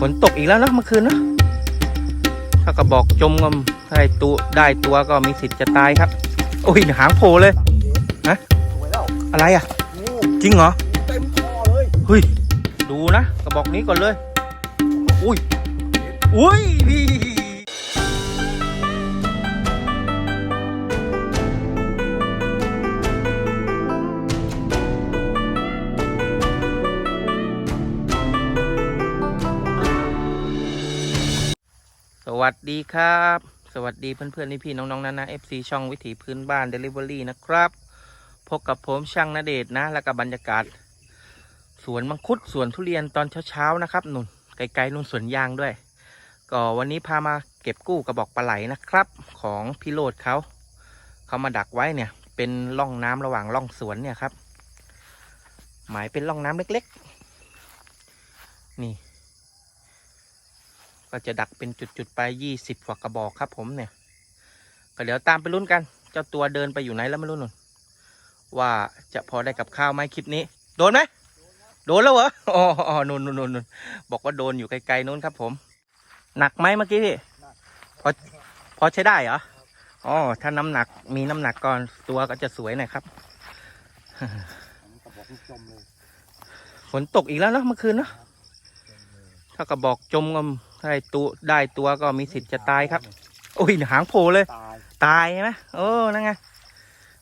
ฝนตกอีกแล้วนะเมื่อคืนนะถ้ากระบอกจมก็ได้ตัวได้ตัวก็มีสิทธิ์จะตายครับ โอ้ยหางโผล่เลยฮะสวยแล้วอะไรอะงูจริงเหรอเต็มคอเลยเฮ้ยดูนะกระบอกนี้ก่อนเลย อุ้ยอุ้ยพี่ วัสดีครับ สวัสดีเพื่อนๆนี่พี่น้องๆนะนะ FC ช่องวิถีพื้นบ้าน Delivery นะครับพบกับผมช่างนาเดชนะ แล้วก็บรรยากาศ สวนมังคุดสวนทุเรียนตอนเช้าๆนะครับนุ่นไกลๆนุ่นสวนยางด้วย ก็วันนี้พามาเก็บกู้กระบอกปลาไหลนะครับ ของพี่โรดเขาเขามาดักไว้เนี่ย เป็นร่องน้ำระหว่างร่องสวนเนี่ยครับ หมายเป็นร่องน้ำเล็ก ๆ นี่ ก็จะดักเป็นจุดๆไปยี่สิบกว่ากระบอกครับ ผมเนี่ย ก็เดี๋ยวตามไปลุ้นกัน เจ้าตัวเดินไปอยู่ไหนแล้วไม่รู้นุ่นว่าจะพอได้กับข้าวไหมคลิปนี้ โดนไหมโดนแล้วเหรออ๋ออ๋อนู่นนู่นนู่นนู่นบอกว่าโดนอยู่ไกลๆนู้นครับ ผม หนักไหมเมื่อกี้พี่พอพอใช้ได้เหรออ๋อถ้าน้ำหนักมีน้ำหนักก่อนตัวก็จะสวยหน่อยครับกระบอกลูกจมเลยฝนตกอีกแล้วเนอะเมื่อคืนเนอะถ้ากระบอกจมก็ ได้ตัวได้ตัวก็มีสิทธิ์จะตายครับ โอ้ยหางโผล่เลย ตายตายใช่ไหมโอ้นั่นไง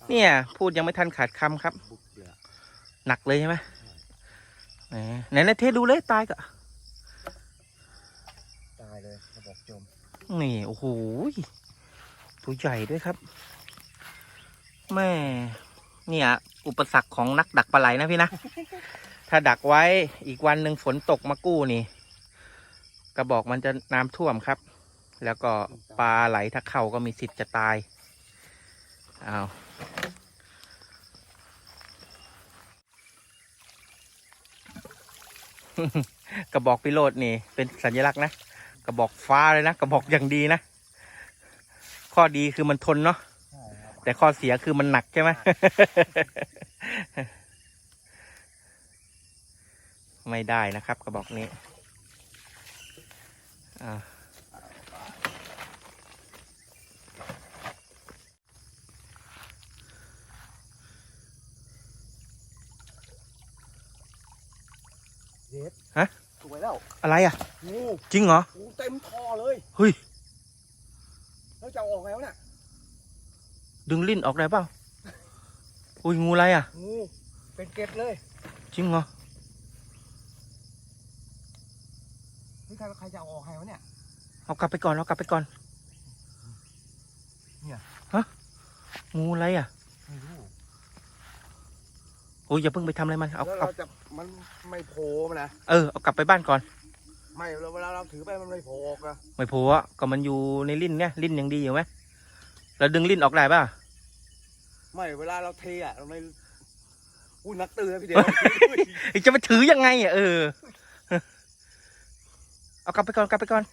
เนี่ย พูดยังไม่ทันขาดคำครับ บุกเลยอะหนักเลยใช่ไหมแหมไหนไหนเทสดูเลยตายก็ตายเลยกระบอกจมนี่โอ้โหตัวใหญ่ด้วยครับแม่เนี่ย อุปสรรคของนักดักปลาไหลนะพี่นะ ถ้าดักไว้อีกวันหนึ่งฝนตกมากู้นี่ กระบอกมันจะน้ำท่วมครับ แล้วก็ปลาไหลถ้าเข้าก็มีสิทธิ์จะตายอ้าวกระบอกพิโรดนี่ เป็นสัญลักษณ์นะกระบอกฟ้าเลยนะกระบอกอย่างดีนะ ข้อดีคือมันทนเนาะแต่ข้อเสียคือมันหนักใช่ไหมไม่ได้นะครับกระบอกนี้ อ่าเย็ดฮะสวยแล้ว อะไรอะงูจริงเหรองูเต็มคอเลยเฮ้ยแล้วจะเอาออกแล้วเนี่ยดึงลิ้นออกได้เปล่าอุ้ยงูอะไรอะงูเป็นเก็บเลย จริงเหรอ ใครใครจะเอาออกให้วะเนี่ย เอากลับไปก่อนเอากลับไปก่อนเนี่ย ฮะงูอะไรอะไม่รู้โอ้ยอย่าเพิ่งไปทำอะไรมันเอาแล้วเอาเราจะมันไม่โผล่มันนะเออเอากลับไปบ้านก่อนไม่เวลาเราถือไปมันไม่โผล่ออกอะไม่โผล่อะก็มันอยู่ในลิ้นเนี่ยลิ้นยังดีอยู่ไหมแล้วดึงลิ้นออกได้ป่ะ ไม่เวลาเราเทอะเราไม่อุ้ยนักตื่นนะพี่เดียว ไอ้จะไปถือยังไงอะเออ เอากลับไปก่อนกลับไปก่อน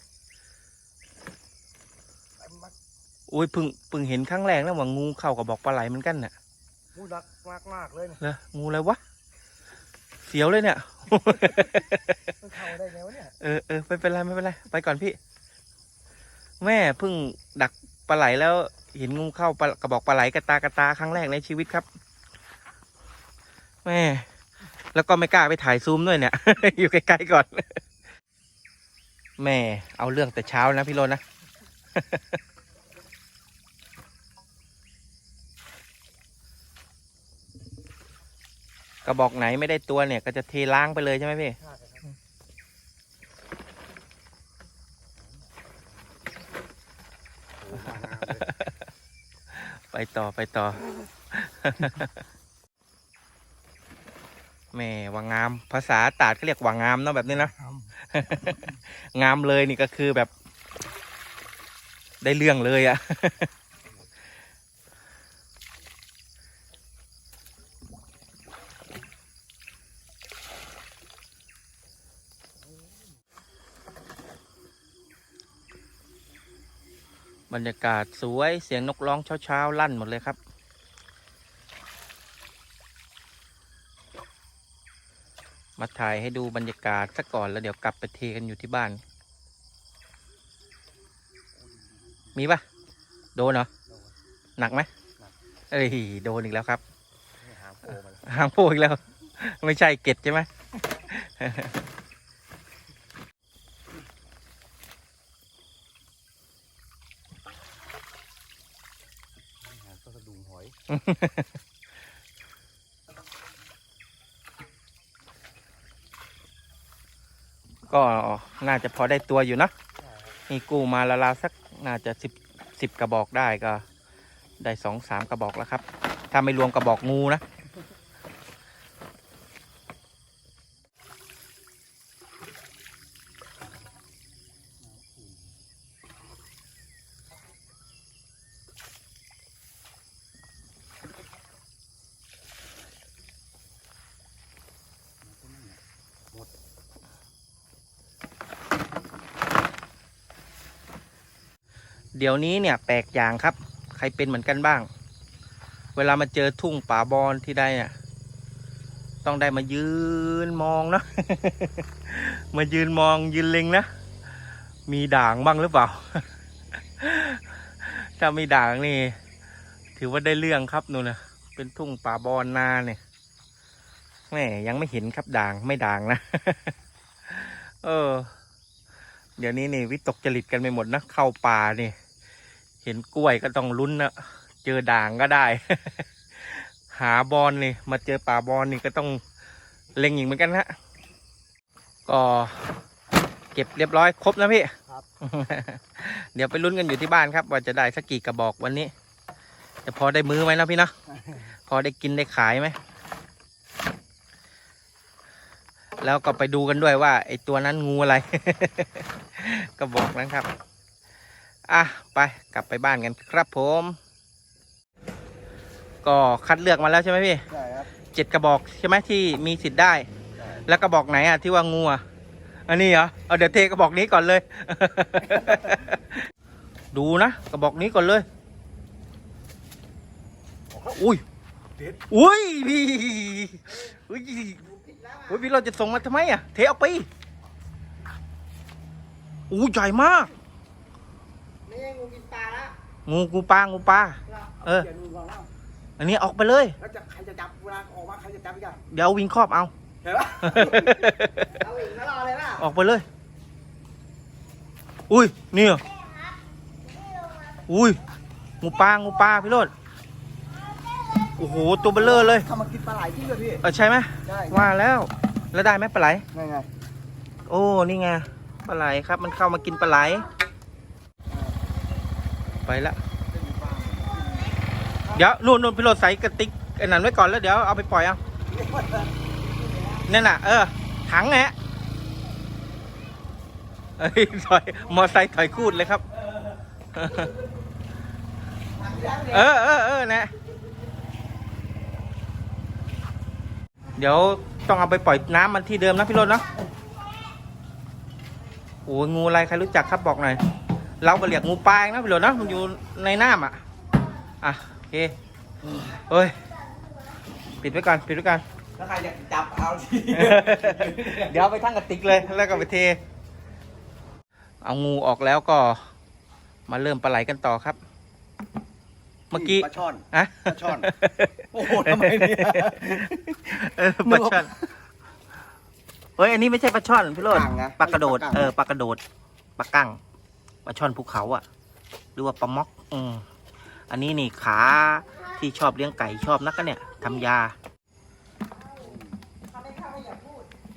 โอ้ยเพึ่งเพึ่งเห็นครั้งแรกนะว่างูเข้ากับบอกปลาไหลเหมือนกันน่ะอุ้ยนักมากมากเลยเนี่ยเหรองูอะไรวะเสียวเลยเนี่ยมันเข้าได้ไงวะเนี่ยเออเออไม่เป็นไรไม่เป็นไรไปก่อนพี่ แม่เพิ่งดักปลาไหลแล้วเห็นงูเข้าปลากระบอกปลาไหลกระตากระตาครั้งแรกในชีวิตครับ แม่ แล้วก็ไม่กล้าไปถ่ายซูมด้วยเนี่ย อยู่ใกล้ๆก่อน แม่เอาเรื่องแต่เช้านะพี่โรจน์นะ กระบอกไหนไม่ได้ตัวเนี่ย ก็จะเทล้างไปเลยใช่ไหมพี่ใช่ครับโอ้โหมางามเลยไปต่อไปต่อ แม่ว่างาม ภาษาตราดเขาเรียกว่างามเนาะแบบนี้นะ งามเลยนี่ก็คือแบบ ได้เรื่องเลยอะ บรรยากาศสวยเสียงนกร้องเช้าๆ ลั่นหมดเลยครับ มาถ่ายให้ดูบรรยากาศซะก่อนแล้วเดี๋ยวกลับไปเทกันอยู่ที่บ้าน มีปะโดนเหรอ หนักไหมเอ้ยโดนอีกแล้วครับหางโผล่มาแล้วหางโผล่อีกแล้ว ไม่ใช่เกล็ดใช่ไหมหางก็กระดุมหอย ก็น่าจะพอได้ตัวอยู่นะใช่ครับนี่กู้มาละลาวๆสักน่าจะสิบสิบกระบอกได้ก็ ได้สองสามกระบอกแล้วครับ ถ้าไม่รวมกระบอกงูนะ เดี๋ยวนี้เนี่ยแปลกอย่างครับ ใครเป็นเหมือนกันบ้าง เวลามาเจอทุ่งป่าบอนที่ใดเนี่ยต้องได้มายืนมองนะ มายืนมองยืนเล็งนะ มีด่างบ้างหรือเปล่า ถ้ามีด่างนี่ ถือว่าได้เรื่องครับนู่นนะเป็นทุ่งป่าบอนนาเนี่ยแม่ยังไม่เห็นครับด่างไม่ด่างนะ เออ เดี๋ยวนี้นี่วิตกจริตกันไปหมดนะ เข้าป่านี่ เห็นกล้วยก็ต้องลุ้นนะเจอด่างก็ได้ หาบอลนี่มาเจอป่าบอลนี่ก็ต้องเล็งอีกเหมือนกันฮะก็เก็บเรียบร้อยครบนะพี่ครับ เดี๋ยวไปลุ้นกันอยู่ที่บ้านครับ ว่าจะได้สักกี่กระบอกวันนี้จะพอได้มือไหมนะพี่เนาะพอได้กินได้ขายไหมแล้วก็ไปดูกันด้วยว่าไอตัวนั้นงูอะไร ก็บอกนะครับ อะไปกลับไปบ้านกันครับผม ก็คัดเลือกมาแล้วใช่ไหมพี่ใช่ครับเจ็ดกระบอกใช่ไหมที่มีสิทธิ์ได้ใช่แล้วกระบอกไหนอะที่ว่างูอะอันนี้เหรอเอาเดี๋ยวเทกระบอกนี้ก่อนเลย ดูนะกระบอกนี้ก่อนเลย อุ้ยเด็ดอุ้ยพี่อุ้ยอุ้ยพี่เราจะส่งมาทำไมอะ เทเอาไปอู้ใหญ่มากไม่ ใช่งูกินปลาละงูกูปลางูปลา เออเดี๋ยวดูก่อนแล้วอันนี้ออกไปเลย แล้วจะใครจะจับเวลาออกมาใครจะจับอีกอะเดี๋ยวเอาวิงครอบเอา เห็นปะเอาอีกแล้วรอเลยป่ะออกไปเลย อุ้ยนี่เหรออุ้ยงูปลางูปลาพี่โรดโอ้โห ตัวเบลเลอร์เลยทำมากินปลาไหลจริงเหรอพี่เออใช่ไหมใช่ว่าแล้ว แล้วได้ไหมปลาไหล ไงไง โอ้ นี่ไง ปลาไหลครับ มันเข้ามากินปลาไหล ไปละเดี๋ยวนู่นนู่นพี่โรดใส่กระติกไอ้นั่นไว้ก่อนแล้วเดี๋ยวเอาไปปล่อยเอานั่นน่ะ เออ ถังแหะเอ้ยถอยมอไซค์ถอยคูดเลยครับ เออเออเออนะเดี๋ยวต้องเอาไปปล่อยน้ำมันที่เดิมนะพี่รถเนาะโอ้ยงูอะไรใครรู้จักครับบอกหน่อย เราก็เรียกงูปลาเองนะพี่รถเนาะมันอยู่ในน้ำอะอะโอเคเอ้ยปิดไว้ก่อนปิดไว้ก่อนแล้วใครจะจับเอาทีเดี๋ยวเอาไปทั้งกระติกเลยแล้วก็ไปเท เอางูออกแล้วก็ มาเริ่มปลาไหลกันต่อครับ เมื่อกี้ปลาช่อนอะปลาช่อนโอ้โหทำไมเนี่ยเออปลาช่อนเฮ้ยอันนี้ไม่ใช่ปลาช่อนพี่โรดกั้งนะปลากระโดดปลากั้งเออปลากระโดดปลากั้ง ปลาช่อนภูเขาอะ หรือว่าปลาม็อกอืมอันนี้นี่ขาที่ชอบเลี้ยงไก่ชอบนักกันเนี่ยทำยา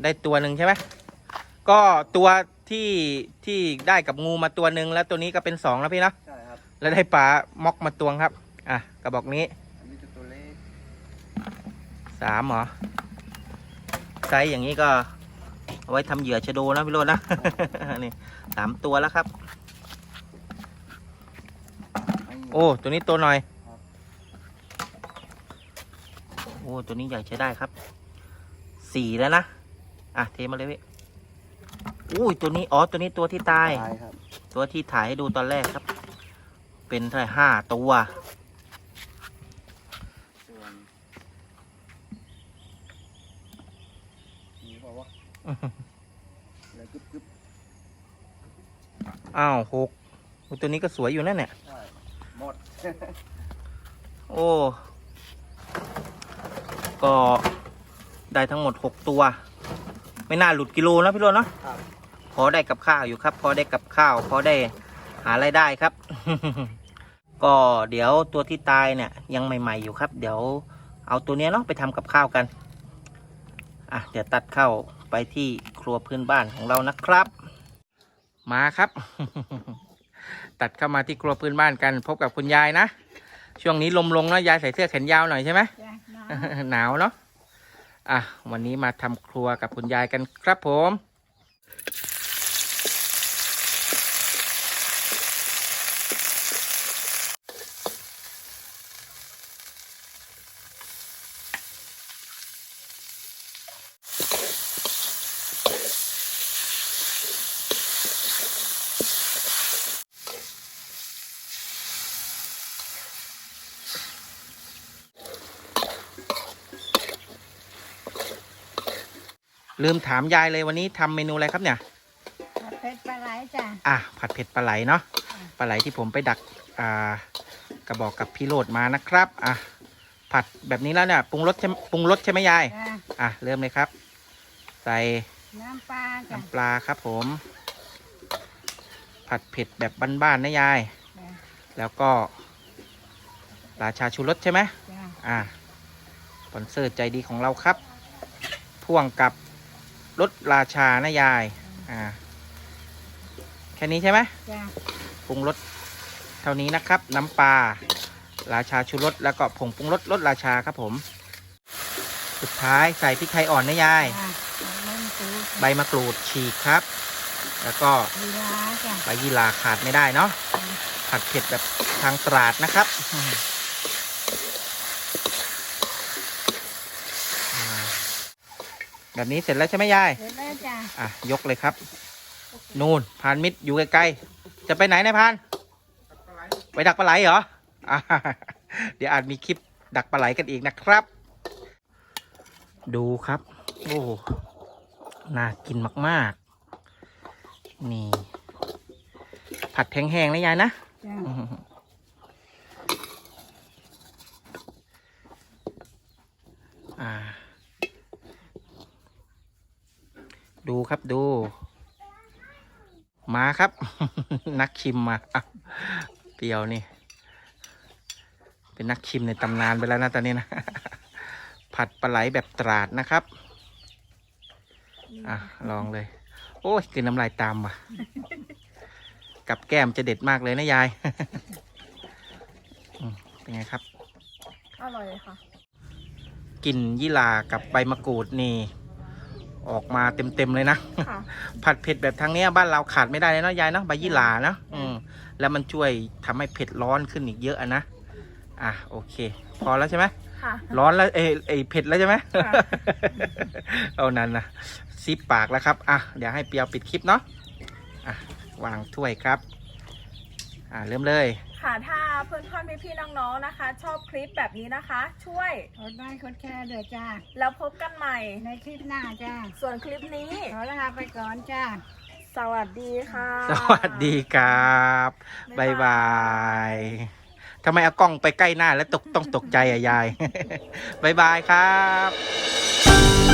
ได้ตัวหนึ่งใช่ไหมก็ตัวที่ที่ได้กับงูมาตัวหนึ่งแล้วตัวนี้ก็เป็นสองแล้วพี่เนาะใช่ครับแล้วได้ปลาม็อกมาตวงครับ อะกระบอกนี้อันนี้จะตัวเล็กสามเหรอไซส์อย่างนี้ก็เอาไว้ทำเหยื่อชะโดนะพี่โรจน์นะ นี่สามตัวแล้วครับ โอ้ตัวนี้ตัวหน่อยโอ้ตัวนี้ใหญ่ใช้ได้ครับสี่แล้วนะอะเทมาเลยพี่อุ้ยตัวนี้อ๋อตัวนี้ตัวที่ตาย ตายครับ ตัวที่ถ่ายให้ดูตอนแรกครับ เป็นเท่าไหร่ห้าตัวส่วนนี่บอกว่าเลยกึบกึบอ้าวหกอุ๊ยตัวนี้ก็สวยอยู่นั่นเนี่ยใช่หมด โอ้ ก็ได้ทั้งหมดหกตัว ไม่น่าหลุดกิโลนะพี่โรจน์เนาะครับ พอได้กับข้าวอยู่ครับ พอได้กับข้าว พอได้หารายได้ครับ ก็เดี๋ยวตัวที่ตายเนี่ยยังใหม่ ๆอยู่ครับ เดี๋ยวเอาตัวเนี้ยเนาะไปทำกับข้าวกัน อะเดี๋ยวตัดเข้าไปที่ครัวพื้นบ้านของเรานะครับ มาครับ ตัดเข้ามาที่ครัวพื้นบ้านกัน พบกับคุณยายนะ ช่วงนี้ลมลงเนาะยายใส่เสื้อแขนยาวหน่อยใช่ไหมจ้ะน้องหนาวเนาะอะวันนี้มาทำครัวกับคุณยายกันครับผม ลืมถามยายเลยวันนี้ทำเมนูอะไรครับเนี่ย ผัดเผ็ดปลาไหลจ้ะ อะผัดเผ็ดปลาไหลเนาะค่ะปลาไหลที่ผมไปดักอ่ากระบอกกับพี่โรดมานะครับ อะผัดแบบนี้แล้วเนี่ยปรุงรสใช่ปรุงรสใช่ไหมยาย จ้ะ อะเริ่มเลยครับ ใส่น้ำปลาจ้ะน้ำปลาครับผม ผัดเผ็ดแบบบ้านๆนะยาย จ้ะแล้วก็ ราชาชูรสใช่ไหม จ้ะอ่าสปอนเซอร์ใจดีของเราครับ พ่วงกับ รถราชานะยาย อ่า แค่นี้ใช่ไหมจ้ะปรุงรสเท่านี้นะครับ น้ำปลาราชาชูรสแล้วก็ผงปรุงรสรสราชาครับผม สุดท้ายใส่พริกไทยอ่อนนะยาย จ้ะน้ำปูใบมะกรูดฉีกครับ แล้วก็ลีลาจ้ะ ใบยี่หร่าขาดไม่ได้เนาะ ผัดเผ็ดแบบทางตราดนะครับอ่า แบบนี้เสร็จแล้วใช่ไหมยายเสร็จแล้วจ้ะอะยกเลยครับ นู่นพานมิตรอยู่ไกลๆจะไปไหนนายพานไปดักปลาไหลเหรออ่าเดี๋ยวอาจมีคลิปดักปลาไหลกันอีกนะครับ ดูครับ โอ้น่ากินมากๆ นี่ ผัดแห้งๆนะยายนะจ้ะอืมอ่า ดูครับดู มาครับ นักชิมมาอะเปรียวนี่ เป็นนักชิมในตำนานไปแล้วนะตอนนี้นะ ผัดปลาไหลแบบตราดนะครับ อะ ลองเลย โอ้ยกินน้ำลายตามว่ะ กับแก้มจะเด็ดมากเลยนะยายอืมเป็นไงครับ อร่อยค่ะกลิ่นยี่หร่ากับใบมะกรูดนี่ ออกมาเต็มๆเลยนะ ค่ะผัดเผ็ดแบบทางเนี้ยบ้านเราขาดไม่ได้เลยเนาะยายเนาะใบยี่หร่าเนาะอืมแล้วมันช่วยทำให้เผ็ดร้อนขึ้นอีกเยอะอะนะอะโอเค พอแล้วใช่ไหม ค่ะ ร้อนแล้วเอยเอยเผ็ดแล้วใช่ไหม ค่ะ เอานั้นนะซีบปากแล้วครับ อะ เดี๋ยวให้เปียวปิดคลิปเนาะ อะ วางถ้วยครับ อะ เริ่มเลย ค่ะถ้าเพื่อนเพื่อนพี่พี่ๆน้องๆนะคะ ชอบคลิปแบบนี้นะคะ ช่วยกดไลค์กดแชร์เด้อจ้ะแล้วพบกันใหม่ ในคลิปหน้าจ้ะส่วนคลิปนี้ ขอลาไปก่อนจ้ะสวัสดีค่ะ สวัสดีครับบายบายทำไมเอากล้องไปใกล้หน้าแล้วตกต้องตกใจอะยายบายบายครับ